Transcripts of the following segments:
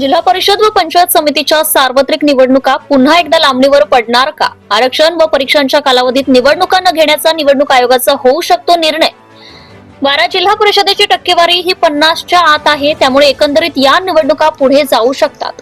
जिल्हा परिषद व पंचायत समितीच्या सार्वत्रिक निवडणुका पुन्हा एकदा लांबणीवर पडणार का? आरक्षण व परीक्षांच्या कालावधीत निवडणुका न घेण्याचा निवडणूक आयोगाचा होऊ शकतो निर्णय. बारा जिल्हा परिषदेची टक्केवारी ही पन्नासच्या आत आहे त्यामुळे एकंदरीत या निवडणुका पुढे जाऊ शकतात.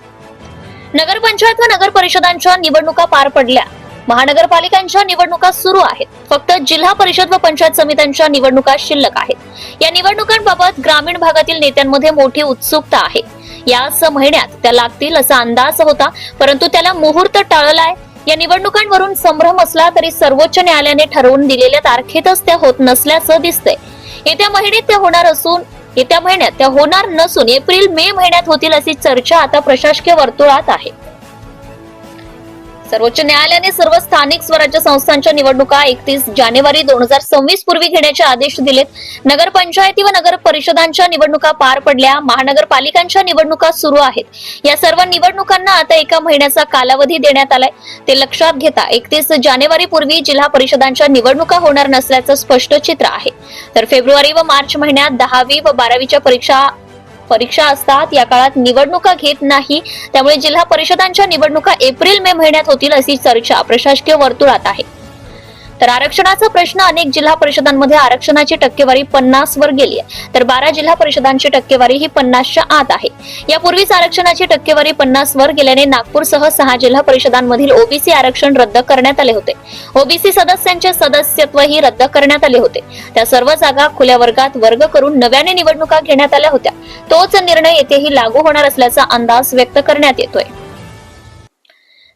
नगरपंचायत व नगर परिषदांच्या निवडणुका पार पडल्या. महानगरपालिकांच्या निवडणुका सुरू आहेत. फक्त जिल्हा परिषद व पंचायत समित्यांच्या निवडणुका शिल्लक आहेत. या निवडणुकांबाबत ग्रामीण भागातील नेत्यांमध्ये मोठी उत्सुकता आहे. याच महिन्यात त्या लागतील असा अंदाज होता परंतु त्याला मुहूर्त टाळलाय. या निवडणुकांवरून संभ्रम असला तरी सर्वोच्च न्यायालयाने ठरवून दिलेल्या तारखेतच त्या होत नसल्याचं दिसतंय. येत्या महिन्यात त्या होणार असून येत्या महिन्यात त्या होणार नसून एप्रिल मे महिन्यात होतील अशी चर्चा आता प्रशासकीय वर्तुळात आहे. सर्वोच्च न्यायालयाने सर्व स्थानिक स्वराज्य संस्थांच्या निवडणुका एकतीस जानेवारी दोन हजार सव्वीस पूर्वी घेण्याचे आदेश दिलेत. नगरपंचायती व नगर परिषदांच्या निवडणुका पार पडल्या. महानगरपालिकांच्या निवडणुका सुरू आहेत. या सर्व निवडणुकांना आता एका महिन्याचा कालावधी देण्यात आलाय. ते लक्षात घेता एकतीस जानेवारी पूर्वी जिल्हा परिषदांच्या निवडणुका होणार नसल्याचं स्पष्ट चित्र आहे. तर फेब्रुवारी व मार्च महिन्यात दहावी व बारावीच्या परीक्षा परीक्षा असतात या काळात निवडणुका घेत नाही. त्यामुळे जिल्हा परिषदांच्या निवडणुका एप्रिल मे महिन्यात होतील अशी चर्चा प्रशासकीय वर्तुळात आहे. तर आरक्षणाचा प्रश्न अनेक जिल्हा परिषदांमध्ये आरक्षणाची टक्केवारी पन्नास वर गेली आहे. तर बारा जिल्हा परिषदांची टक्केवारी ही पन्नासच्या आत आहे. यापूर्वीच आरक्षणाची टक्केवारी पन्नास वर गेल्याने नागपूरसह सहा जिल्हा परिषदांमधील ओबीसी आरक्षण रद्द करण्यात आले होते. ओबीसी सदस्यांचे सदस्यत्वही रद्द करण्यात आले होते. त्या सर्व जागा खुल्या वर्गात वर्ग करून नव्याने निवडणुका घेण्यात आल्या होत्या. तोच निर्णय येथेही लागू होणार असल्याचा अंदाज व्यक्त करण्यात येतोय.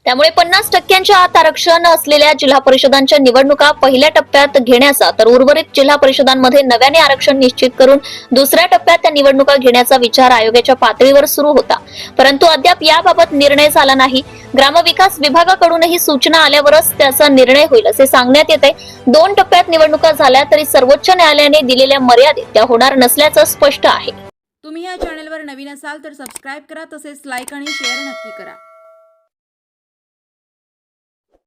त्यामुळे पन्नास टक्क्यांच्या आत आरक्षण असलेल्या जिल्हा परिषदांच्या निवडणुका पहिल्या टप्प्यात घेण्याचा तर उर्वरित जिल्हा परिषदांमध्ये नव्याने आरक्षण निश्चित करून दुसऱ्या टप्प्यात त्या निवडणुका घेण्याचा विचार आयोगाच्या पातळीवर सुरू होता. परंतु अद्याप याबाबत निर्णय झाला नाही. ग्रामविकास विभागाकडूनही सूचना आल्यावरच त्याचा निर्णय होईल असे सांगण्यात येते. दोन टप्प्यात निवडणुका झाल्या तरी सर्वोच्च न्यायालयाने दिलेल्या मर्यादेत त्या होणार नसल्याचं स्पष्ट आहे. तुम्ही या चॅनलवर नवीन असाल तर सबस्क्राईब करा तसेच लाईक आणि शेअर नक्की करा.